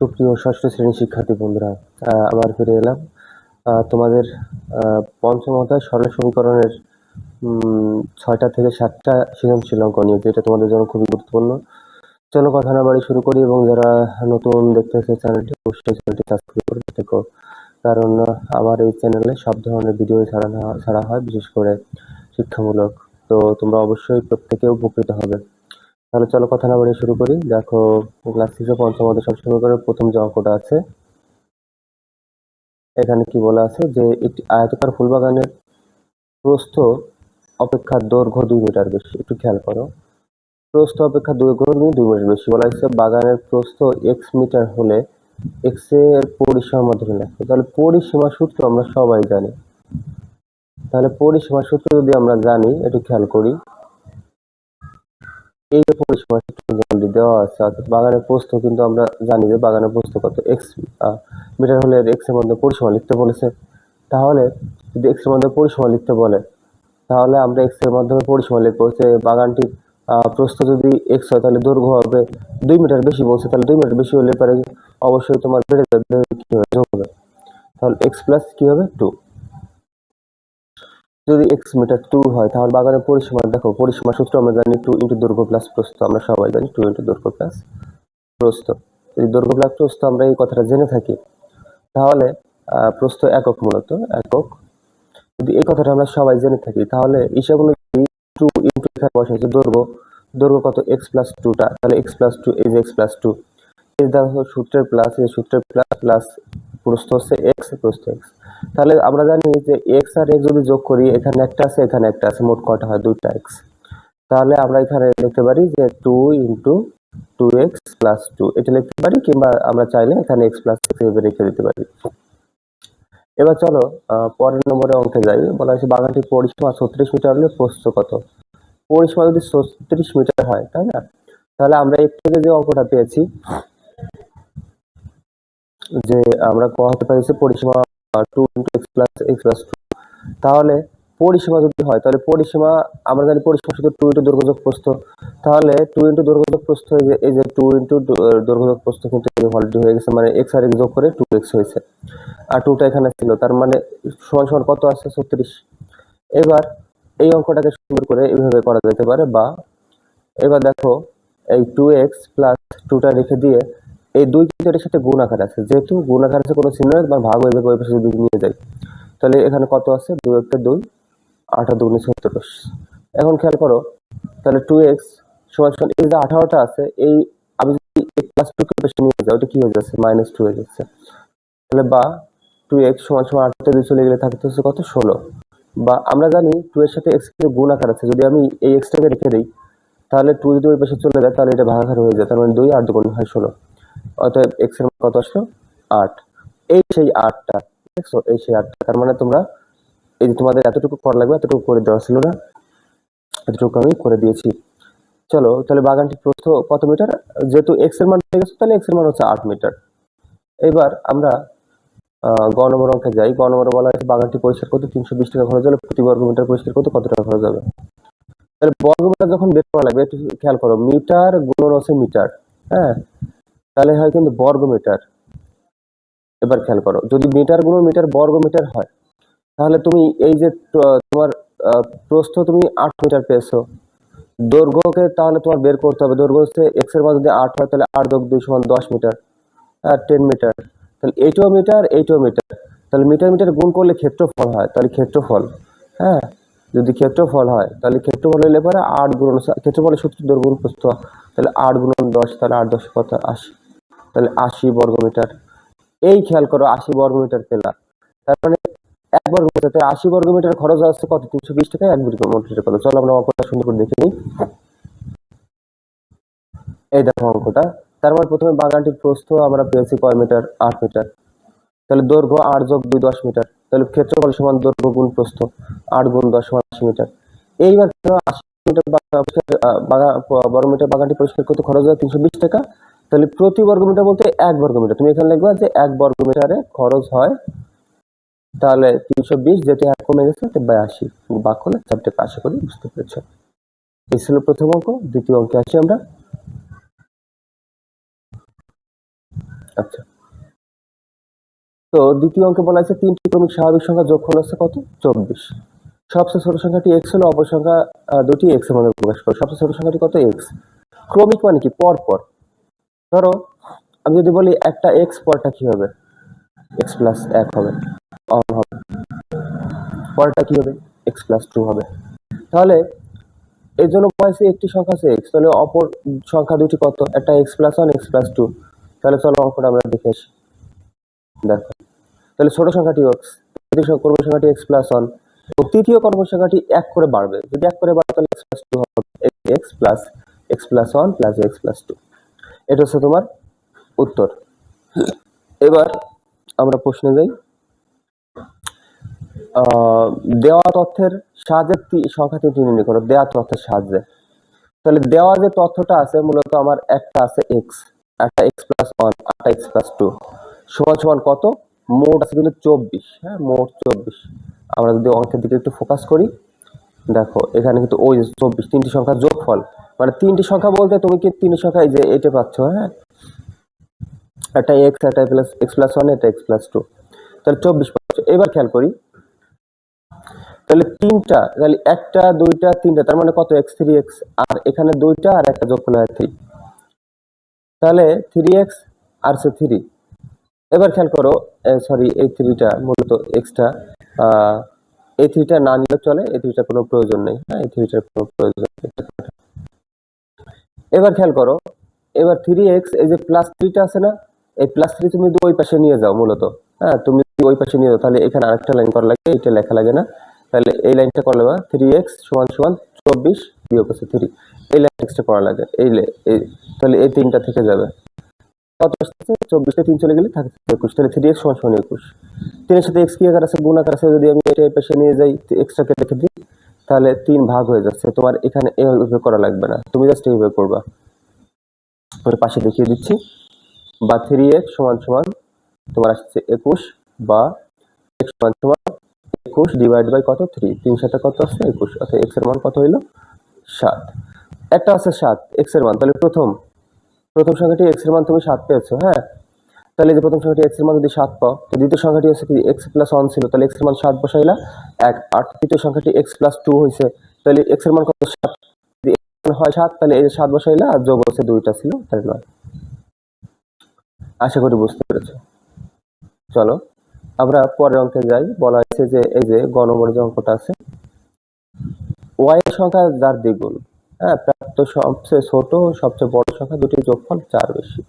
সুপ্রিয় ষষ্ঠ শ্রেণির শিক্ষার্থী বন্ধুরা আবার ফিরে এলাম। তোমাদের পঞ্চম অধ্যায় সরল সমীকরণের ছয়টা থেকে সাতটা সৃজনশীল অঙ্ক নিয়ে যেটা তোমাদের জন্য খুবই গুরুত্বপূর্ণ। চলো কথা না বাড়ি শুরু করি এবং যারা নতুন দেখতেছে চ্যানেলটি, অবশ্যই চ্যানেলটি সাবস্ক্রাইব করে থেকো। কারণ, আমার এই চ্যানেলে সব ধরনের ভিডিও ছাড়ানো ছাড়া হয়, বিশেষ করে শিক্ষামূলক। তো তোমরা অবশ্যই প্রত্যেকে উপকৃত হবে। তাহলে চলো কথা না বাড়িয়ে শুরু করি। দেখো ক্লাস সিক্সে পঞ্চম অধ্যায় সব সমীকরণের প্রথম যে অঙ্কটা আছে, এখানে কি বলা আছে যে, একটি আয়তাকার ফুলবাগানের প্রস্থ অপেক্ষা দৈর্ঘ্য দুই মিটার বেশি। একটু খেয়াল করো। প্রস্থ অপেক্ষা দৈর্ঘ্য দুই মিটার বেশি। বলা হয়েছে বাগানের প্রস্থ এক্স মিটার হলে এক্সের পরিসীমা মাধ্যমে লেখো? তাহলে পরিসীমা সূত্র আমরা সবাই জানি। তাহলে পরিসীমা সূত্র যদি আমরা জানি, একটু খেয়াল করি। এই যে পরিসীমা সূত্র অলরেডি দেওয়া আছে, অর্থাৎ বাগানের প্রস্থ কিন্তু আমরা জানি যে বাগানের প্রস্থ কত এক্স মিটার হলে এক্সের মধ্যে পরিসীমা লিখতে বলেছে। তাহলে যদি এক্সের মধ্যে পরিসীমা লিখতে বলে, তাহলে আমরা এক্সের মাধ্যমে পরিসীমা লিখব যে বাগানটির প্রস্থ যদি এক্স হয় তাহলে দৈর্ঘ্য হবে দুই মিটার বেশি বলছে, তাহলে দুই মিটার বেশি হলে পরে অবশ্যই তোমার বেড়ে যাবে, কি হবে? তাহলে এক্স প্লাস কি হবে? টু যদি এক্স মিটার টু হয়, তাহলে বাগানের পরিসীমা দেখো, পরিসীমা সূত্র আমরা জানি টু ইন্টু দৈর্ঘ্য প্লাস প্রস্থ, আমরা সবাই জানি টু ইন্টু দৈর্ঘ্য প্লাস প্রস্থ। যদি দৈর্ঘ্য প্লাস প্রস্থ আমরা এই কথাটা জেনে থাকি, তাহলে প্রস্থ একক মূলত, একক। যদি এই কথাটা আমরা সবাই জেনে থাকি, তাহলে হিসাবগুলো যদি টু ইন্টু এখানে বসে হচ্ছে দৈর্ঘ্য দৈর্ঘ্য কত এক্স প্লাস টুটা তাহলে এক্স প্লাস টু এই যে এক্স প্লাস টু এই দেখো সূত্রের প্লাস এই সূত্রের প্লাস প্লাস প্রস্থ হচ্ছে এক্স প্রস্থ এক্স তাহলে আমরা জানি যে এক্স আর এক্স যদি যোগ করি, এখানে একটা আছে, এখানে একটা আছে, মোট কটা হয়? দুইটা এক্স তাহলে আমরা এখানে লিখতে পারি যে two into two x plus two এটা লিখতে পারি কিংবা আমরা চাইলে এখানে এক্স প্লাস এক্স এভাবে রেখে দিতে পারি। এবার চলো পরের নম্বরে অঙ্কে যাই। বলা হয়েছে বাগানটির পরিসীমা ছত্রিশ মিটার হলে প্রস্থ কত? পরিসীমা যদি ছত্রিশ মিটার হয়, তাই না? তাহলে আমরা একটু থেকে যে অঙ্কটা পেয়েছি, যে আমরা ক হতে পারি পরিসীমা two into x plus x plus two তাহলে পরিসীমা যদি হয়, তাহলে পরিসীমা, আমরা জানি পরিসীমা শুধু টু ইন্টু দৈর্ঘ্যযোগ প্রস্থ, তাহলে টু ইন্টু দৈর্ঘ্যযোগ প্রস্থ এই যে টু ইন্টু দৈর্ঘ্যযোগ প্রস্থ কিন্তু অলরেডি হয়ে গেছে মানে এক্স আর এক্স যোগ করে টু এক্স হয়েছে, আর টুটা এখানে ছিল, তার মানে সমান সমান কত আছে? ছত্রিশ। এবার এই অঙ্কটাকে সুন্দর করে এইভাবে করা যেতে পারে বা, এবার দেখো এই টু এক্স প্লাস টুটা রেখে দিয়ে এই দুই কিন্তু এটার সাথে গুণ আকার আছে। যেহেতু গুণ আকার আছে কোনো চিহ্ন তোমার ভাগ হয়ে যাবে, ওই পাশে যদি নিয়ে যাই। তাহলে এখানে কত আছে? দুই একটা দুই আঠা দুগুণে ছত্রিশ এখন খেয়াল করো, তাহলে টু এক্স সমান সমান, এই যে আঠারোটা আছে, এই আমি যদি প্লাস টু কে পাশে নিয়ে যাই, ওটা কি হয়ে যাচ্ছে? মাইনাস টু হয়ে যাচ্ছে। তাহলে বা টু এক্স সমান সমান আঠারোতে দিয়ে চলে গেলে থাকতে হচ্ছে কত? ষোলো। বা আমরা জানি টু এর সাথে এক্সের গুণ আকার আছে, যদি আমি এই এক্সটাকে রেখে দিই, তাহলে টু যদি ওই পাশে চলে যায়, তাহলে এটা ভাগাকার হয়ে যায়, তার মানে দুই আট দুগুণ হয় ষোলো। অতএব এক্সের কত আসলো? আট। এই সেই আটটা, দেখছ? এই সেই আটটা। তার মানে তোমরা, এই যে তোমাদের এতটুকু করা লাগবে, এতটুকু করে দেওয়া ছিল না। এতটুকু আমি করে দিয়েছি। চলো, তাহলে বাগানটির প্রস্থ কত মিটার? যেহেতু এক্সের মান পেয়ে গেছো, তাহলে এক্সের মান হচ্ছে আট মিটার। এবার আমরা গ নম্বর অঙ্কে যাই। গ নম্বরে বলা হয়েছে বাগানটি পরিষ্কার করতে তিনশো বিশ টাকা খরচ হলে প্রতি বর্গ মিটার পরিষ্কার করতে কত টাকা খরচ হবে? তাহলে বর্গ মিটার যখন বের করা লাগবে, একটু খেয়াল করো, মিটার গুণন হচ্ছে মিটার হ্যাঁ? তাহলে হয় কিন্তু বর্গ মিটার এবার খেয়াল করো, যদি মিটার গুণন মিটার বর্গ মিটার হয়, তাহলে তুমি এই যে তোমার প্রস্থ তুমি আট মিটার পেয়েছ। দৈর্ঘ্যকে তাহলে তোমার বের করতে হবে। দৈর্ঘ্য হচ্ছে এক্সের মান যদি আট হয়, তাহলে আট যোগ দুই সমান দশ মিটার আর টেন মিটার। তাহলে এইটাও মিটার এইটাও মিটার। তাহলে মিটার মিটার গুণ করলে ক্ষেত্রফল হয়, তাহলে ক্ষেত্রফল হ্যাঁ যদি ক্ষেত্রফল হয়, তাহলে ক্ষেত্রফল হলে পরে আট গুণ, ক্ষেত্রফলের সূত্র দৈর্ঘ্য প্রস্থ, তাহলে আট গুণন দশ, তাহলে আট দশ কত আশি। তাহলে আশি বর্গ মিটার এই খেয়াল করো, আশি বর্গ মিটার পেলাম। তার মানে এক বর্গ মিটার তাহলে আশি বর্গ মিটার খরচ আসছে কত? তিনশো বিশ টাকা? এক বর্গ মিটার কত? চলো আমরা অঙ্কটা সুন্দর করে দেখে নিই। এই দেখো অঙ্কটা। তার মানে প্রথমে বাগানটির প্রস্থ আমরা পেয়েছি কয় মিটার? আট মিটার। তাহলে দৈর্ঘ্য আট যোগ দুই দশ মিটার। তাহলে ক্ষেত্রফল সমান দৈর্ঘ্য গুণ প্রস্থ আট গুণ দশ সমান আশি মিটার। এইবার আশি মিটার বর্গ মিটার বাগানটি পরিষ্কার করতে খরচ হয় তিনশো বিশ টাকা। তাহলে প্রতি বর্গ মিটার বলতে এক বর্গ মিটার তুমি এখানে লিখবা যে এক বর্গ মিটারে খরচ হয় তাহলে তিনশো বিশ যেটা এক কমে গেছে বাই আশি বাক হলে চারটে আশা করি, বুঝতে পেরেছ? এই ছিল প্রথম অঙ্ক, দ্বিতীয় অঙ্কে আসি আমরা। আচ্ছা। তো দ্বিতীয় অঙ্কে বলা আছে তিনটি ক্রমিক স্বাভাবিক সংখ্যা যোগফল হচ্ছে কত? চব্বিশ। সবচেয়ে ছোট সংখ্যাটি এক্স হলো অপর সংখ্যা দুটি এক্সের মধ্যে প্রকাশ করো। সবচেয়ে ছোট সংখ্যাটি কত? এক্স ক্রমিক মানে কি? পর পর ধরো, আমি যদি বলি একটা এক্স পরটা কি হবে? এক্স প্লাস এক হবে, অন হবে। পরটা কি হবে? এক্স প্লাস টু হবে। তাহলে, এর জন্য বয়সে একটি সংখ্যা আছে এক্স তাহলে অপর সংখ্যা দুটি কত? একটা x plus one x plus two তাহলে চলো অঙ্কটা আমরা দেখে আসি। দেখো, তাহলে ছোট সংখ্যাটি এক্স তৃতীয় কর্ম সংখ্যাটি এক্স প্লাস ওয়ান এবং তৃতীয় কর্ম সংখ্যাটি এক করে বাড়বে। যদি এক করে বাড়ে, তাহলে এক্স প্লাস টু হবে। X plus x plus one plus x plus two এটা হচ্ছে তোমার উত্তর। এবার আমরা প্রশ্নে যাই। দেওয়া তথ্যের সাহায্যে সংখ্যা তিনটি নির্ণয় করো, দেওয়া তথ্যের সাহায্যে। তাহলে দেওয়া যে তথ্যটা আছে, মূলত আমার একটা আছে এক্স একটা এক্স প্লাস ওয়ান একটা এক্স প্লাস টু সমান সমান কত? মোট আছে কিন্তু চব্বিশ হ্যাঁ মোট চব্বিশ। আমরা যদি অঙ্কের দিকে একটু ফোকাস করি দেখো, এখানে কিন্তু ওই চব্বিশ, তিনটি সংখ্যার যোগফল। মানে তিনটি সংখ্যা বলতে তুমি কি তিনটি সংখ্যা যে এটা পাচ্ছ হ্যাঁ? একটা এক্স একটা প্লাস এক্স প্লাস ওয়ান এটা এক্স প্লাস টু তাহলে চব্বিশ পাচ্ছ। এবার খেয়াল করি। তাহলে তিনটা, তাহলে একটা, দুইটা, তিনটা, তার মানে কত? এক্স থ্রি এক্স আর এখানে দুইটা আর একটা যোগ করলে হয় থ্রি তাহলে থ্রি এক্স আর সে থ্রি এবার খেয়াল করো সরি এই থ্রিটা মূলত এক্সটা এই থ্রিটা না নিলে চলে, এই থ্রিটা কোনো প্রয়োজন নেই। হ্যাঁ এই থ্রিটার কোনো প্রয়োজন এবার খেয়াল করো, এবার থ্রি এক্স এই যে প্লাস থ্রিটা আছে না, এই প্লাস থ্রি তুমি ওই পাশে নিয়ে যাও মূলত। হ্যাঁ তুমি ওই পাশে নিয়ে যাও, তাহলে এখানে আরেকটা লাইন করা লাগে এটা লেখা লাগে না। তাহলে এই লাইনটা করলে বা থ্রি এক্স সমান সমান চব্বিশ বিয়োগ আছে থ্রি এই লাইন এক্সটা করা লাগে এই তাহলে এই তিনটা থেকে যাবে। আসছে, চব্বিশে তিন চলে গেলে থাকে একুশ, তাহলে থ্রি এক্স সমান সমান একুশ। তিনের সাথে এক্স কি আকার আছে? গুণ আকার আছে, যদি আমি এটা পাশে নিয়ে যাই এক্সট্রাকে রেখে দিই, তাহলে তিন ভাগ হয়ে যাচ্ছে। তোমার এখানে এইভাবে করা লাগবে না। তুমি জাস্ট এইভাবে করবা। ওর পাশে দেখিয়ে দিচ্ছি। বা থ্রি এক্স সমান সমান, তোমার আসছে একুশ, বা এক্স সমান সমান একুশ ডিভাইড বাই কত? থ্রি তিন সাথে কত আসছে? একুশ। অর্থাৎ এক্সের মান কত হইল? সাত। একটা আছে সাত এক্সের মান। তাহলে প্রথম প্রথম সংখ্যাটি এক্সের মান তুমি সাত পেয়েছ হ্যাঁ? তাহলে যে প্রথম সংখ্যাটি এক্সের মান যদি সাত পাও, তো দ্বিতীয় সংখ্যাটি হচ্ছে এক্স প্লাস ওয়ান ছিল, তাহলে এক্সের মান সাত বসাইলা এক। আর তৃতীয় সংখ্যাটি এক্স প্লাস টু হয়েছে তাহলে এক্সের মান কত? সাত। হয় সাত, তাহলে এই যে সাত বসাইলা আর যোগ হচ্ছে দুইটা ছিল, তাহলে নয়। আশা করি বুঝতে পেরেছ। চলো, আমরা পরের অঙ্কে যাই। বলা হয়েছে যে এই যে গ নম্বরের যে অঙ্কটা আছে ওয়াই এর সংখ্যা যার দ্বিগুণ হ্যাঁ প্রাপ্ত সবচেয়ে ছোট, সবচেয়ে বড় সংখ্যা দুটির যোগফল চার বেশি।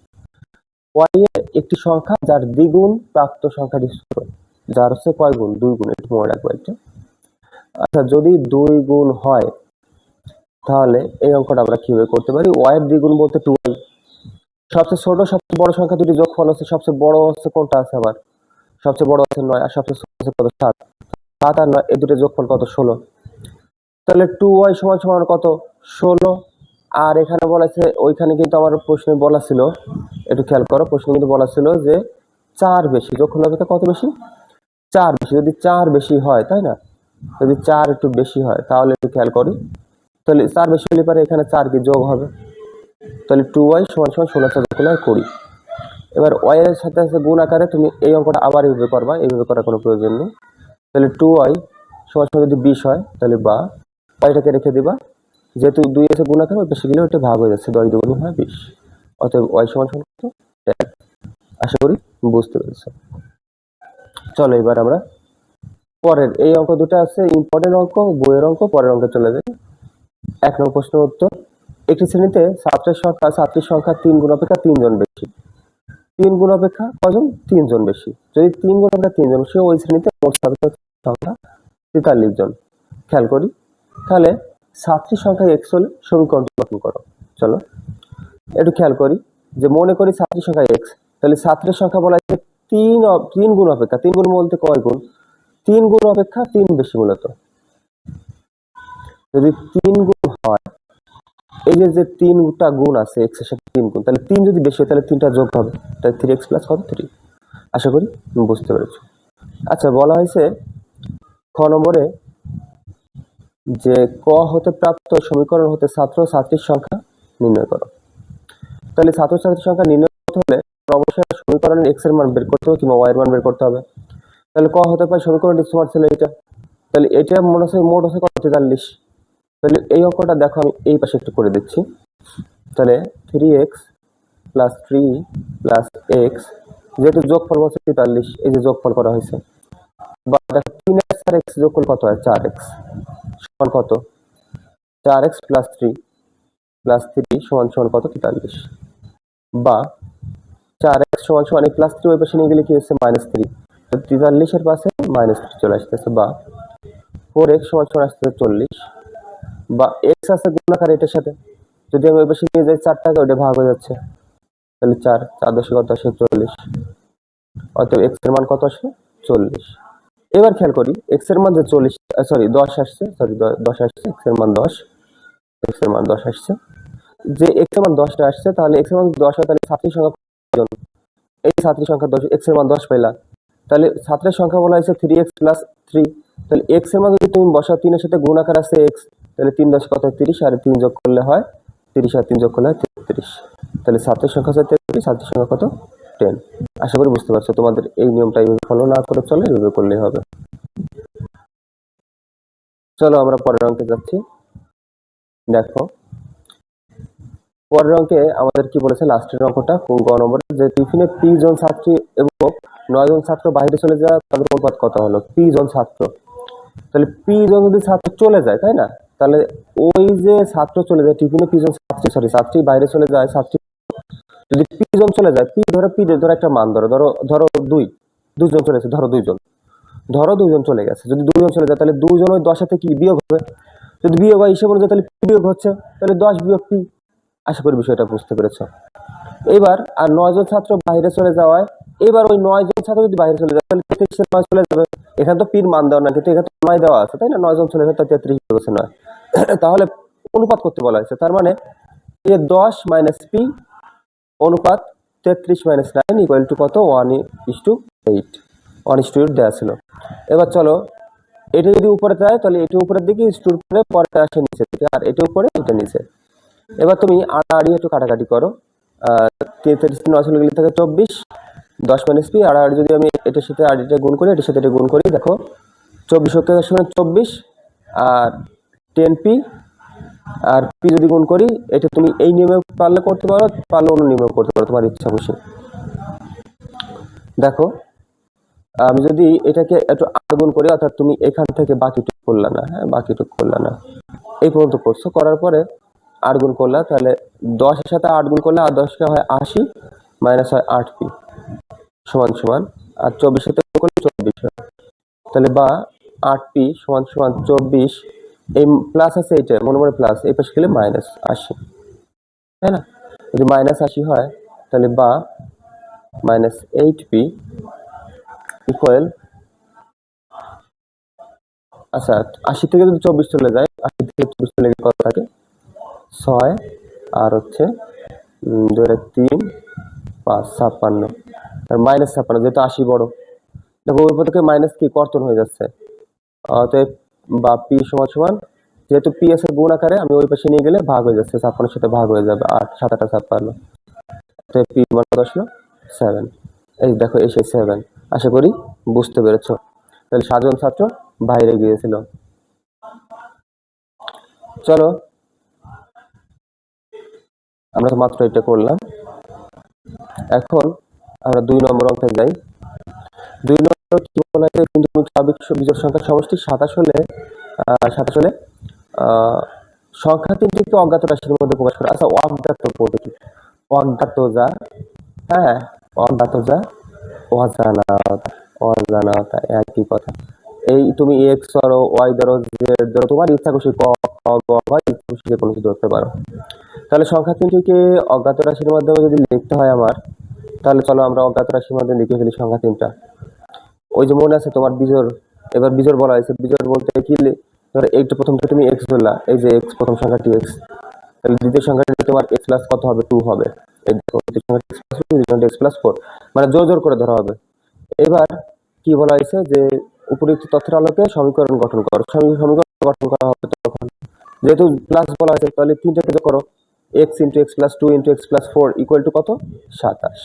ওয়াই এর একটি সংখ্যা যার দ্বিগুণ প্রাপ্ত সংখ্যাটি ছোট, যার হচ্ছে কয় গুণ? দুই গুণ, একটু মনে রাখব একটু। আচ্ছা যদি দুই গুণ হয়, তাহলে এই অঙ্কটা আমরা কীভাবে করতে পারি? ওয়াই এর দ্বিগুণ বলতে টু ওয়াই সবচেয়ে ছোট, সবচেয়ে বড় সংখ্যা দুটি যোগফল হচ্ছে, সবচেয়ে বড় হচ্ছে কোনটা আছে আবার? সবচেয়ে বড় আছে নয়, আর সবচেয়ে ছোট আছে কত? সাত। সাত আর নয়, এই দুটো যোগফল কত? ষোলো। তাহলে টু ওয়াই সমান সমান কত? ষোলো। আর এখানে বলা আছে, ওইখানে কিন্তু আমার প্রশ্নে বলা ছিল, একটু খেয়াল করো, প্রশ্নে কিন্তু বলা ছিল যে চার বেশি হবে তো কত বেশি? চার বেশি, যদি চার বেশি হয়, তাই না? যদি চার একটু বেশি হয়, তাহলে একটু খেয়াল করি। তাহলে চার বেশি হলে পারে এখানে চার কি যোগ হবে। তাহলে টু ওয়াই সমান সমান ষোলো হয় কুড়ি। এবার ওয়াই এর সাথে আছে গুণ আকারে, তুমি এই অঙ্কটা আবার এইভাবে করবা, এইভাবে করার কোনো প্রয়োজন নেই। তাহলে টু ওয়াই সমান সমান যদি বিশ হয়, তাহলে বা ওয়াইটাকে রেখে দিবা। যেহেতু দুই এসে গুণ ওই বেশি গেলে ওইটা ভাগ হয়ে যাচ্ছে, দশ দুগুণ হয় বিশ। অতএব ওয়াই সমান সমান কত? আশা করি বুঝতে পেরেছ। চলো এবার আমরা পরের, এই অঙ্ক দুটো আছে ইম্পর্টেন্ট অঙ্ক, বইয়ের অঙ্ক, পরের অঙ্কে চলে যায় এক নম্বর প্রশ্ন উত্তর। একটি শ্রেণীতে ছাত্রের সংখ্যা, ছাত্রীর সংখ্যা তিন গুণ অপেক্ষা তিনজন বেশি। তিন গুণ অপেক্ষা কজন? তিনজন বেশি। যদি তিন গুণ অপেক্ষা তিনজন, সে ওই শ্রেণীতে মোট ছাত্রের সংখ্যা তেতাল্লিশ জন। খেয়াল করি। তাহলে ছাত্রীর সংখ্যা এক্স হলে সমীকরণ গঠন করো। চলো, একটু খেয়াল করি যে মনে করি ছাত্রীর সংখ্যা এক্স তাহলে ছাত্রের সংখ্যা বলা আছে তিন তিন গুণ অপেক্ষা। তিন গুণ বলতে কয় গুণ? তিন গুণ অপেক্ষা তিন বেশি মূলত। যদি তিন গুণ হয়, এই যে তিনটা গুণ আছে এক্সের সাথে তিন গুণ, তাহলে তিন যদি বেশি হয়, তাহলে তিনটা যোগ হবে। তাহলে থ্রি এক্স প্লাস কত থ্রি আশা করি বুঝতে পেরেছ। আচ্ছা বলা হয়েছে খ নম্বরে যে ক হতে প্রাপ্ত সমীকরণ হতে ছাত্র, ছাত্রীর সংখ্যা নির্ণয় করো। তাহলে ছাত্র, ছাত্রীর সংখ্যা নির্ণয় করতে হলে সমস্যা সমীকরণের এক্সের মান বের করতে হবে কিংবা ওয়াই এর মান বের করতে হবে। তাহলে ক হতে পারে সমীকরণটি তোমার ছিল এটা তাহলে এটা মনে হচ্ছে, মোট হচ্ছে কত? তেতাল্লিশ। তাহলে এই অঙ্কটা দেখো, আমি এই পাশে একটু করে দিচ্ছি। তাহলে three x plus three plus x যেহেতু যোগফল বলছে তেতাল্লিশ, এই যে যোগফল করা হয়েছে। বা দেখো, তিন এক্স আর এক্স যোগফল কত হয়? চার এক্স সমান কত? চার x plus three plus three সমান সমান কত? তেতাল্লিশ। বা চার এক্স সমান সমান এই প্লাস থ্রি ওই পাশে নিয়ে গেলে কি হচ্ছে? মাইনাস থ্রি তেতাল্লিশের পাশে মাইনাস থ্রি চলে আসতেছে। বা ফোর এক্স সমান সমান আসতেছে চল্লিশ। বা এক্স আছে গুণাকার এটার সাথে। যদি আমি ওই পাশে নিয়ে যাই চার টাকা ওটা ভাগ হয়ে যাচ্ছে। তাহলে চার চার দশে কত আসে চল্লিশ। অতএব এক্সের মান কত আসে চল্লিশ। এবার খেয়াল করি এক্সের মান যে চল্লিশ সরি দশ আসছে সরি দশ আসছে এক্সের মান দশ এক্সের মান দশ আসছে। যে এক্সের মান দশটা আসছে, তাহলে এক্সের মান দশ হয়, তাহলে ছাত্রীর সংখ্যা? এই ছাত্রীর সংখ্যা দশ এক্সের মান দশ পাইলা। তাহলে ছাত্রের সংখ্যা বলা হয়েছে থ্রি এক্স প্লাস থ্রি তাহলে এক্সের মান যদি তুমি বসাও, তিনের সাথে গুণ আকার আছে এক্স তাহলে তিন দশ কত তিরিশ, আর তিন যোগ করলে হয় তিরিশ, আর তিন যোগ করলে হয় তেত্রিশ। তাহলে ছাত্রের সংখ্যা হচ্ছে তেত্রিশ, ছাত্রের সংখ্যা কত? টেন। আশা করি বুঝতে পারছ, তোমাদের এই নিয়মটা এইভাবে ফলো না করে চলে, এইভাবে করলেই হবে। চলো আমরা পরের অঙ্কে যাচ্ছি। দেখো, পরের অঙ্কে আমাদের কি বলেছে লাস্টের অঙ্কটা, কোন গ নম্বরে? যে টিফিনে পি জন ছাত্রী এবং নয় জন ছাত্র বাইরে চলে যায়, তাদের অনুপাত কত হলো? পি জন ছাত্র। তাহলে পি জন যদি ছাত্র চলে যায়, তাই না? তাহলে ওই যে ছাত্র চলে যায়, টিফিনে পি জন ছাত্রী সরি ছাত্রী বাইরে চলে যায়, ছাত্রী যদি পি জন চলে যায়, পি ধরো পি ধরো একটা মান ধরো ধরো ধরো দুই, দুইজন চলে গেছে ধরো দুইজন। ধরো দুইজন চলে গেছে, যদি দুইজন চলে যায়, তাহলে দুইজন ওই দশ দশাতে কি বিয়োগ হবে? যদি বিয়োগ হয় হিসেবে অনুযায়ী তাহলে বিয়োগ হচ্ছে, তাহলে দশ বিয়োগ পি। আশা করি বিষয়টা বুঝতে পেরেছ। এবার, আর নয়জন ছাত্র বাইরে চলে যাওয়ায়, এবার ওই নয় জন ছাত্র যদি বাইরে চলে যায়, তাহলে তেত্রিশের নয় চলে যাবে। এখানে তো পির মান দেওয়া না কিন্তু এখানে তো নয় দেওয়া আছে, তাই না? নয় জন চলে যাবে তার তেত্রিশ হচ্ছে নয়। তাহলে অনুপাত করতে বলা হয়েছে, তার মানে এ দশ মাইনাস পি অনুপাত তেত্রিশ মাইনাস নাইন ইকুয়াল টু কত? One is two eight one is two eight দেওয়া ছিল। এবার চলো, এটা যদি উপরে যায়, তাহলে এটা উপরের দিকে স্টোর করে পরে আসে নিচে থেকে আর এটা উপরে, এটা নিচে। এবার তুমি আড়াআড়ি একটু কাটাকাটি করো। তেত্রিশ নয় চলে গেলে থাকে চব্বিশ, দশ মাইনাস পি আড়াআড়ি যদি আমি এটার সাথে আড়িটা গুণ করি, এটার সাথে এটা গুণ করি, দেখো, চব্বিশ হতে সমান চব্বিশ, আর টেন পি আর পি যদি গুণ করি, এটা তুমি এই নিয়মে পারলে করতে পারো, পারলে অন্য নিয়মে করতে পারো, তোমার ইচ্ছা খুশি। দেখো, আমি যদি এটাকে একটু আট গুণ করি, অর্থাৎ তুমি এখান থেকে বাকিটুকু করলে না হ্যাঁ বাকিটুকু করলে না। এই পর্যন্ত করছ, করার পরে আট গুণ করলে, তাহলে দশের সাথে আট গুণ করলে আর দশকে হয় আশি, মাইনাস হয় আট পি, সমান সমান, আর চব্বিশ সাথে করলে চব্বিশ হয়। তাহলে বা আট পি সমান সমান চব্বিশ এই প্লাস আছে এইটা মনে মনে প্লাস এই পাশে গেলে মাইনাস আশি। তাই না? যদি মাইনাস আশি হয়, তাহলে বা মাইনাস এইট পি ইকুয়াল আচ্ছা আশি থেকে যদি চব্বিশ চলে যায়, আশি থেকে চব্বিশ চলে গেলে কত থাকে? ছয়, আর হচ্ছে দুই আর তিন, পাঁচ, ছাপ্পান্ন। আর মাইনাস ছাপ্পান্ন, যেহেতু আশি বড়। দেখো ওই থেকে মাইনাস কি? কর্তন হয়ে যাচ্ছে। অতএব বা পি সমান সমান, যেহেতু পি এর গুণ আকারে আমি ওই পাশে নিয়ে গেলে ভাগ হয়ে যাচ্ছে ছাপ্পান্নের সাথে ভাগ হয়ে যাবে, আট সাত আটা ছাপ্পান্ন পি মান কত আসলো সেভেন এই দেখো, এসে সেভেন আশা করি বুঝতে পেরেছ। তাহলে সাতজন ছাত্র বাইরে গিয়েছিল। চলো, আমরা মাত্র এটা করলাম। এখন আমরা দুই নম্বর অঙ্কে যাই। দুই সমষ্টি সংখ্যা তিনটিকে অজ্ঞাত রাশির মধ্যে প্রকাশ করে। আচ্ছা অজ্ঞাত অজ্ঞাত যা হ্যাঁ অজ্ঞাত যা একই কথা। এই তুমি এক্স ধরো ওয়াই ধরো জেড ধরো, তোমার ইচ্ছা খুশি খুশি যে কোনো কিছু ধরতে পারো। তাহলে সংখ্যা তিনটিকে অজ্ঞাত রাশির মাধ্যমে যদি লিখতে হয় আমার, তাহলে চলো আমরা অজ্ঞাত রাশির মাধ্যমে লিখে ফেলি সংখ্যা তিনটা। ওই যে মনে আছে তোমার বিজোর এবার বিজোর বলা হয়েছে। বিজোর বলতে কি ধরো এইটা প্রথমটা তুমি এক্স ধরলা এই যে এক্স প্রথম সংখ্যাটি এক্স তাহলে দ্বিতীয় সংখ্যাটি তোমার এক্স প্লাস কত হবে? টু হবে। এই দেখো, দ্বিতীয় সংখ্যাটি এক্স প্লাস টু দ্বিতীয় এক্স প্লাস ফোর মানে জোর জোর করে ধরা হবে। এবার কি বলা হয়েছে যে উপরিক্ত তথ্যের আলোকে সমীকরণ গঠন করো। সমী- সমীকরণ গঠন করা হবে তখন। যেহেতু প্লাস বলা হয়েছে তাহলে তিনটাকে যোগ করো। X into x plus two into x plus four equal to কত? সাতাশ।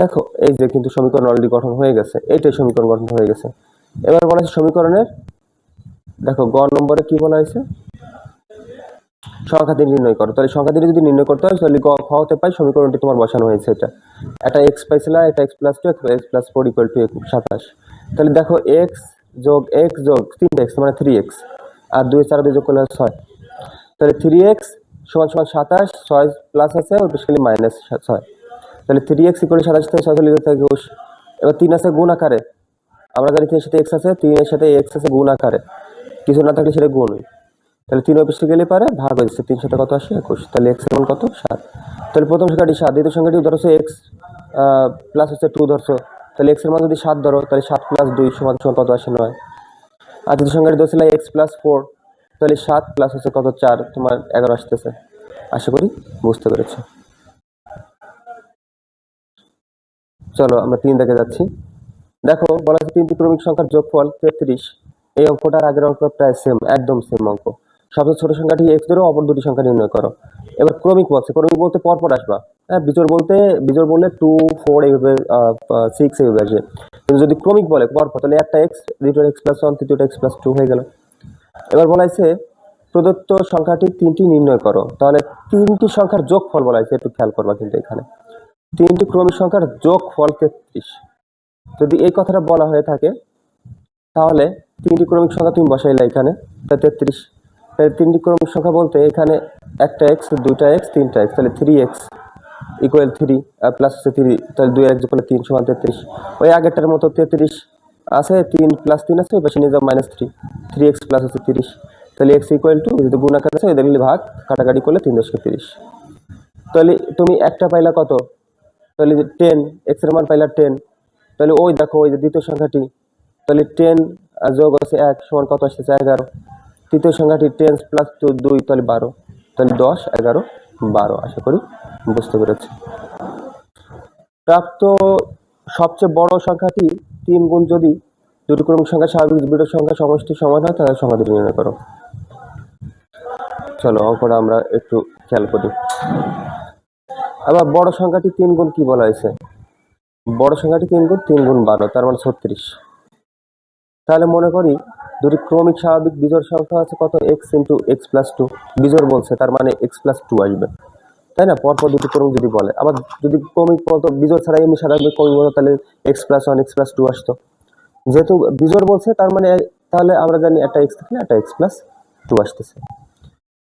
দেখো, এই যে কিন্তু সমীকরণ অলরেডি গঠন হয়ে গেছে, এইটাই সমীকরণ গঠন হয়ে গেছে। এবার বলা হয়েছে সমীকরণের, দেখো, গ নম্বরে কি বলা হয়েছে? সংখ্যা সংখ্যাটি নির্ণয় করো। তাহলে সংখ্যা সংখ্যাটি যদি নির্ণয় করতে হয়, তাহলে গ, খ হতে পাই, সমীকরণটি তোমার বসানো হয়েছে এটা। একটা এক্স পাইছিলা এটা x plus two x plus four equal to সাতাশ। তাহলে দেখো এক্স যোগ এক্স যোগ তিনটা এক্স মানে থ্রি এক্স আর দুই চার দুই যোগ করলে ছয়। তাহলে থ্রি এক্স সমান সমান সাতাশ, ছয় প্লাস আছে, ওর মাইনাস ছয়। তাহলে থ্রি এক্স ইকুয়াল সাতাশ থেকে ছয় চলে যেতে একুশ এবার তিন আছে গুণ আকারে। আমরা জানি তিনের সাথে এক্স আছে, তিনের সাথে এক্স আছে গুণ আকারে। কিছু না থাকলে সেটা গুণ তাহলে তিন অফিসে গেলে পারে ভাগ হয়ে যাচ্ছে। তিন সাথে কত আসে? একুশ। তাহলে এক্স এমন কত? সাত। তাহলে প্রথম সংখ্যাটি সাত। দ্বিতীয় সংখ্যাটি ধরছো এক্স প্লাস হচ্ছে টু ধরছো। তাহলে এক্সের মান যদি সাত ধরো, তাহলে সাত প্লাস দুই সমান সমান কত আসে? নয়। আর তৃতীয় সংখ্যাটি ধরছিল এক্স প্লাস ফোর তাহলে সাত প্লাস হচ্ছে কত? চার। তোমার এগারো আসতেছে। আশা করি বুঝতে পেরেছ। চলো আমরা তিন দেখে যাচ্ছি। দেখো, বলা হচ্ছে তিনটি ক্রমিক সংখ্যার যোগফল তেত্রিশ। এই অঙ্কটার আগের অঙ্ক প্রায় সেম একদম সেম অঙ্ক। সবচেয়ে ছোট সংখ্যাটি এক্স ধরো অপর দুটি সংখ্যা নির্ণয় করো। এবার ক্রমিক বলছে, ক্রমিক বলতে পরপর আসবা। হ্যাঁ বিজোড় বলতে, বিজোড় বললে টু ফোর এইভাবে সিক্স এইভাবে আসবে কিন্তু যদি ক্রমিক বলে পরপর, তাহলে একটা এক্স দ্বিতীয় এক্স প্লাস ওয়ান তৃতীয়টা এক্স প্লাস টু হয়ে গেল। এবার বলা হয়েছে, প্রদত্ত সংখ্যাটি তিনটি নির্ণয় করো। তাহলে তিনটি সংখ্যার যোগফল বলা হয়েছে, একটু খেয়াল করবা কিন্তু এখানে। তিনটি ক্রমিক সংখ্যার যোগফল তেত্রিশ যদি এই কথাটা বলা হয়ে থাকে, তাহলে তিনটি ক্রমিক সংখ্যা তুমি বসাইলে এখানে তাই তেত্রিশ। তাহলে তিনটি ক্রমিক সংখ্যা বলতে এখানে একটা এক্স দুইটা এক্স তিনটা এক্স তাহলে three x equal three plus হচ্ছে থ্রি তাহলে দুই এক্স করলে তিন সমান তেত্রিশ। ওই আগেরটার মতো তেত্রিশ আছে, তিন প্লাস তিন আছে ওই পাশে নিয়ে যাও minus three three x plus হচ্ছে তিরিশ। তাহলে এক্স ইকুয়াল টু যদি গুণাকার আছে, ওই দেখলে ভাগ, কাটাকাটি করলে তিন দশকে তিরিশ। তাহলে তুমি একটা পাইলা কত? তাহলে যে টেন এক্সের মান পাইলা টেন তাহলে ওই দেখো ওই যে দ্বিতীয় সংখ্যাটি, তাহলে টেন যোগ আছে এক, সমান কত আসতেছে এগারো। তৃতীয় সংখ্যাটি টেন প্লাস টু দুই তাহলে বারো। তাহলে দশ, এগারো, বারো, আশা করি বুঝতে পেরেছি। প্রাপ্ত সবচেয়ে বড় সংখ্যাটি তিন গুণ যদি দুটি ক্রমিক সংখ্যা, স্বাভাবিক দুটো সংখ্যা, সমষ্টি সমান হয়, তাহলে দুটি নির্ণয় করো। চলো, অঙ্কটা আমরা একটু খেয়াল করি। আবার বড় সংখ্যাটি তিন গুণ কি বলা হয়েছে? বড় সংখ্যাটি তিন গুণ তিন গুণ বারো, তার মানে ছত্রিশ। তাহলে মনে করি দুটি ক্রমিক স্বাভাবিক বিজোড় সংখ্যা আছে, কত? X into x plus two বিজোড় বলছে, তার মানে এক্স প্লাস টু আসবে। তাই না? পরপর দুটি ক্রমিক যদি বলে। আবার যদি ক্রমিক বলতো বিজোড় ছাড়া এমনি সাধারণ ক্রমিক বলতো তাহলে x plus one x plus two আসতো। যেহেতু বিজোড় বলছে, তার মানে তাহলে আমরা জানি একটা এক্স থাকলে একটা এক্স প্লাস টু আসতেছে।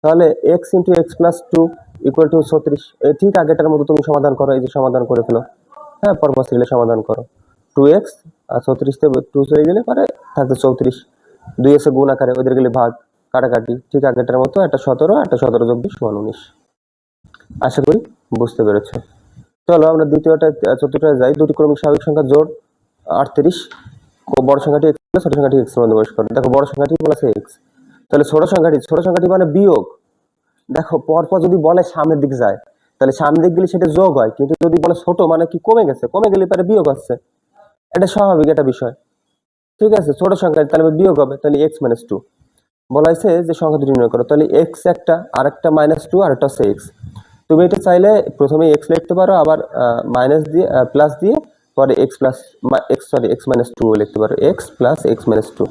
তাহলে x into x plus two equal to ছত্রিশ। ঠিক আগেটার মতো তুমি সমাধান করো, এই যে সমাধান করে ফেলো। হ্যাঁ পরপর সিরিয়ালে সমাধান করো। টু এক্স আর ছত্রিশ থেকে টু চলে গেলে পরে থাকবে চৌত্রিশ। দুই এসে গুণ আকারে ওদের গেলে ভাগ, কাটাকাটি। ঠিক আগেটার মতো একটা সতেরো একটা সতেরো যোগ বিশ, সমান উনিশ। আশা করি বুঝতে পেরেছ। চলো আমরা দ্বিতীয়টা, চতুর্থটা যাই। দুটি ক্রমিক স্বাভাবিক সংখ্যা জোড়, আটত্রিশ। বড় সংখ্যাটি ছোট সংখ্যাটি এক্স মধ্যে প্রবেশ করে দেখো বড় সংখ্যাটি বলেছে এক্স তাহলে ছোট সংখ্যাটি ছোট সংখ্যাটি মানে বিয়োগ। দেখো, পরপর যদি বলে সামনের দিক যায়, তাহলে সামনের দিক গেলে সেটা যোগ হয়। কিন্তু যদি বলে ছোট মানে কি কমে গেছে? কমে গেলে পরে বিয়োগ হচ্ছে। এটা স্বাভাবিক একটা বিষয়। ঠিক আছে, ছোট সংখ্যা, তাহলে বিয়োগ হবে, তাহলে এক্স মাইনাস টু বলা হয়েছে যে সংখ্যা দুটি নির্ণয় করো, তাহলে এক্স একটা আর একটা মাইনাস টু আর একটা হচ্ছে এক্স তুমি এটা চাইলে প্রথমে এক্স লিখতে পারো, আবার মাইনাস দিয়ে প্লাস দিয়ে পরে x plus x sorry x minus two লিখতে পারো। X plus x minus two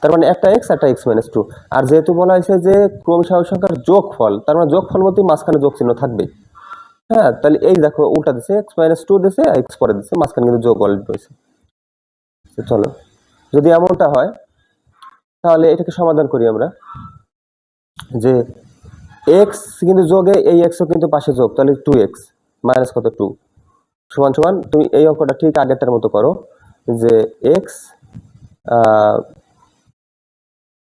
তার মানে একটা এক্স একটা এক্স মাইনাস টু আর যেহেতু বলা হয়েছে যে ক্রমিক স্বাভাবিক সংখ্যার যোগফল, তার মানে যোগফল বলতে মাঝখানে যোগ চিহ্ন থাকবেই। হ্যাঁ তাহলে এই দেখো, উল্টা দিছে এক্স মাইনাস টু দিছে এক্স পরে দিছে, মাঝখানে কিন্তু যোগ অলরেডি রয়েছে। চলো, যদি এমনটা হয়, তাহলে এটাকে সমাধান করি আমরা। যে এক্স কিন্তু যোগে, এই এক্সও কিন্তু পাশে যোগ, তাহলে টু এক্স মাইনাস কত টু সমান সমান, তুমি এই অঙ্কটা ঠিক আগেরটার মতো করো যে x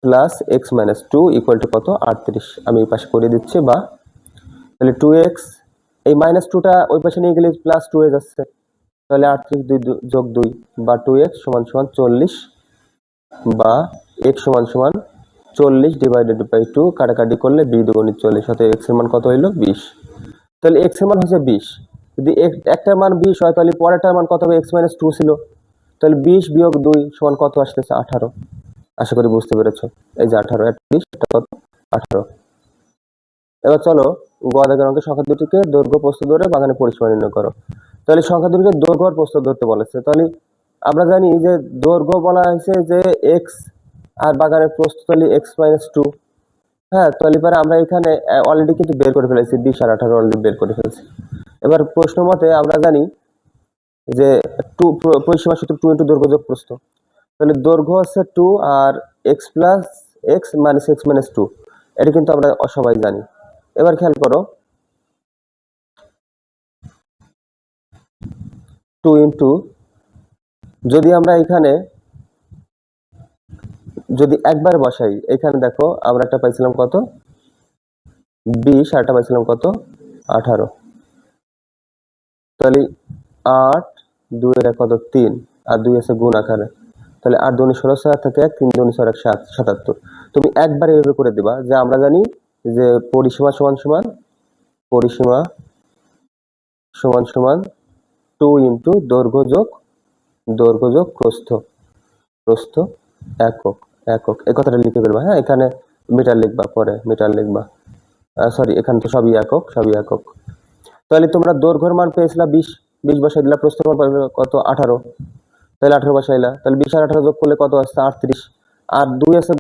plus x minus two equal to কত? আটত্রিশ। আমি এই পাশে করে দিচ্ছি, বা তাহলে টু এক্স এই মাইনাস টুটা ওই পাশে নিয়ে গেলে প্লাস টু হয়ে যাচ্ছে। তাহলে আটত্রিশ দুই যোগ দুই, বা টু এক্স সমান সমান চল্লিশ, বা এক্স সমান সমান চল্লিশ ডিভাইডেড বাই টু কাটাকাটি করলে বি দুগুণিত চল্লিশ হতে এক্সের মান কত হইল? বিশ। তাহলে এক্সের মান হচ্ছে বিশ। যদি এক- একটার মান বিশ হয়, তাহলে পরেরটার মান কত হবে? এক্স মাইনাস টু ছিল। তাহলে বিশ বিয়োগ দুই সমান কত আসতেছে? আঠারো। আশা করি বুঝতে পেরেছ। এই যে আঠারো, একটা একটা কত? আঠারো। এবার চলো গোয়াদাগের অঙ্কের সংখ্যা দুটিকে দৈর্ঘ্য প্রস্তুত ধরে বাগানে পরিসীমা নির্ণয় করো। তাহলে সংখ্যা দুটিকে দৈর্ঘ্য আর প্রস্থ ধরতে বলেছে। তাহলে আমরা জানি যে দৈর্ঘ্য বলা হয়েছে যে এক্স আর বাগানের প্রস্তুত তাহলে এক্স মাইনাস টু হ্যাঁ তাহলে পরে আমরা এখানে অলরেডি কিন্তু বের করে ফেলেছি, বিশ আর আঠারো অলরেডি বের করে ফেলেছি। এবার প্রশ্ন মতে আমরা জানি যে টু পরিসীমা সূত্র টু ইন্টু দৈর্ঘ্য যোগ প্রস্থ তাহলে দৈর্ঘ্য হচ্ছে টু আর x plus x minus x minus two, এটা কিন্তু আমরা সবাই জানি। এবার খেয়াল করো। টু ইন্টু, যদি আমরা এখানে, যদি একবার বসাই, এখানে দেখো আমরা একটা পাইছিলাম কত? বিশ আর একটা পাইছিলাম কত? আঠারো। তাহলে আট দুই এর কত তিন? আর দুই আছে গুণ আকারে। তাহলে আট দুই ষোলো সাত থেকে এক, তিন দুই ছয় এক সাত, সাতাত্তর। তুমি একবার এভাবে করে দিবা, যে আমরা জানি যে পরিসীমা সমান সমান, পরিসীমা সমান সমান টু ইন্টু দৈর্ঘ্য যোগ দৈর্ঘ্য যোগ প্রস্থ। প্রস্থ একক একক। এই কথাটা লিখে ফেলবা হ্যাঁ? এখানে মিটার লিখবা, পরে মিটার লিখবা। সরি এখানে তো সবই একক সবই একক। তাহলে তোমরা দৈর্ঘ্যের মান পেয়েছিলা বিশ বিশ বসাই দিলা প্রস্থ মান কত? আঠারো। তাহলে আঠারো বসাইলা তাহলে বিশ আর আঠারো যোগ করলে কত আসছে? আটত্রিশ। আর দুই আছে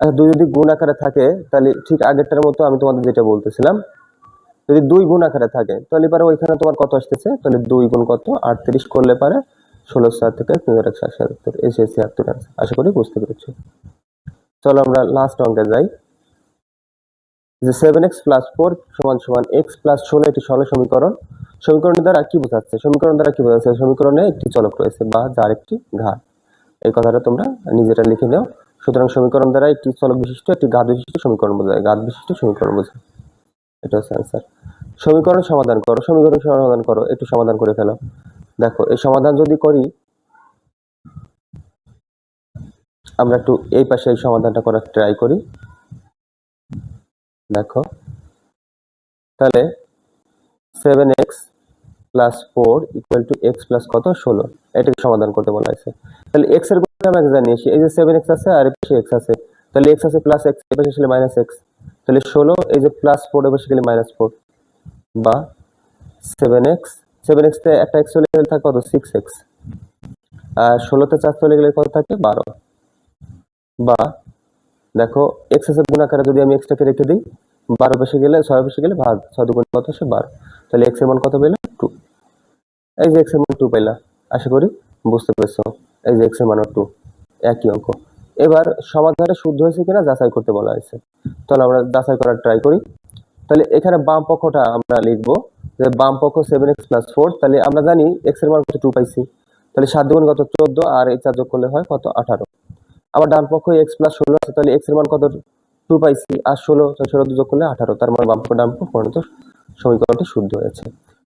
আচ্ছা, দুই যদি গুণ আকারে থাকে তাহলে ঠিক আগেরটার মতো আমি তোমাদের যেটা বলতেছিলাম যদি দুই গুণ আকারে থাকে তাহলে পরে ওইখানে তোমার কত আসতেছে? তাহলে দুই গুণ কত? আটত্রিশ করলে পারে ষোলো সাত থেকে তিন হাজার একশো আশি এসে ছিয়াত্তর আশা করি বুঝতে পেরেছ। চলো আমরা লাস্ট অঙ্কে যাই। যে সেভেন এক্স প্লাস ফোর সমান সমান এক্স প্লাস ষোলো একটি সরল সমীকরণ। সমীকরণ দ্বারা কি বোঝাচ্ছে? সমীকরণ দ্বারা কি বোঝাচ্ছে? সমীকরণে একটি চলক রয়েছে, বা যার একটি ঘাত। এই কথাটা তোমরা নিজেরা লিখে নাও। সুতরাং সমীকরণ দ্বারা একটি চলক বিশিষ্ট, একটি ঘাত বিশিষ্ট সমীকরণ বোঝায়। ঘাত বিশিষ্ট সমীকরণ বোঝায়। এটা হচ্ছে অ্যান্সার সমীকরণ সমাধান করো, সমীকরণ সমাধান করো, একটু সমাধান করে ফেলো। দেখো, এই সমাধান যদি করি, আমরা একটু এই পাশে এই সমাধানটা করার ট্রাই করি। দেখো। তাহলে seven x plus four equal to x plus কত? ষোলো। এটাকে সমাধান করতে বলা হয়েছে। তাহলে এক্সের গুণ আমরা জানিয়েছি। এই যে সেভেন এক্স আছে আর পাশে এক্স আছে। তাহলে এক্স আছে প্লাস এক্স এ পাশে মাইনাস এক্স তাহলে ষোলো, এই যে প্লাস ফোর এ পাশে গেলে মাইনাস ফোর বা সেভেন এক্স সেভেন এক্সতে একটা এক্স চলে গেলে থাকে কত? সিক্স এক্স আর ষোলোতে চার চলে গেলে কত থাকে? বারো। বা দেখো এক্সের গুণ আকারে যদি আমি এক্সটাকে রেখে দিই, বারো পেশে গেলে, ছয় পেশে গেলে ভাগ, ছয় দুগুণ কত আসে বারো। তাহলে এক্সের মান কত পেলে? টু এই যে এক্স মান টু পেলা আশা করি বুঝতে পেরেছ। এই যে এক্স মান টু একই অঙ্ক। এবার সমাধানে শুদ্ধ হয়েছে কিনা যাচাই করতে বলা হয়েছে। তাহলে আমরা যাচাই করার ট্রাই করি। তাহলে এখানে বাম পক্ষটা আমরা লিখব যে বাম পক্ষ সেভেন এক্স প্লাস ফোর তাহলে আমরা জানি এক্সের মান কত টু পাইছি। তাহলে সাত দুগুণ কত চোদ্দ, আর এই চার যোগ করলে হয় কত আঠারো। আবার ডান পক্ষ এক্স প্লাস ষোলো আছে, তাহলে এক্সের মান কত? টু পাইছি, আর ষোলো ষোলো যোগ করলে আঠারো, তার মানে বাম পক্ষ ডান পক্ষ পরিণত সমীকরণটি শুদ্ধ হয়েছে।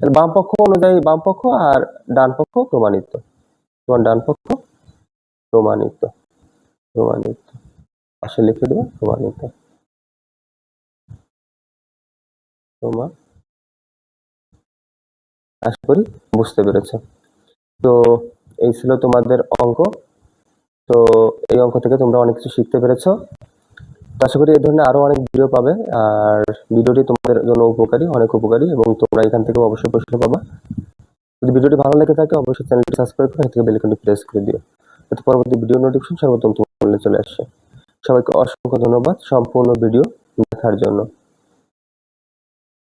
তাহলে বাম পক্ষ অনুযায়ী বাম পক্ষ আর ডান পক্ষ প্রমাণিত। তোমার ডান পক্ষ প্রমাণিত প্রমাণিত। পাশে লিখে দেবো, প্রমাণিত। প্রমা আশা করি বুঝতে পেরেছ। তো এই ছিল তোমাদের অঙ্ক। তো এই অঙ্ক থেকে তোমরা অনেক কিছু শিখতে পেরেছ। আশা করি এই ধরনের আরও অনেক ভিডিও পাবে। আর ভিডিওটি তোমাদের জন্য উপকারী, অনেক উপকারী এবং তোমরা এখান থেকে অবশ্যই প্রশ্ন পাবা। যদি ভিডিওটি ভালো লেগে থাকে, অবশ্যই চ্যানেলটি সাবস্ক্রাইব করে থেকে বেল প্রেস করে দিও। যাতে পরবর্তী ভিডিও নোটিফিকেশন সর্বপ্রথম তোমার চলে আসছে সবাইকে অসংখ্য ধন্যবাদ সম্পূর্ণ ভিডিও দেখার জন্য।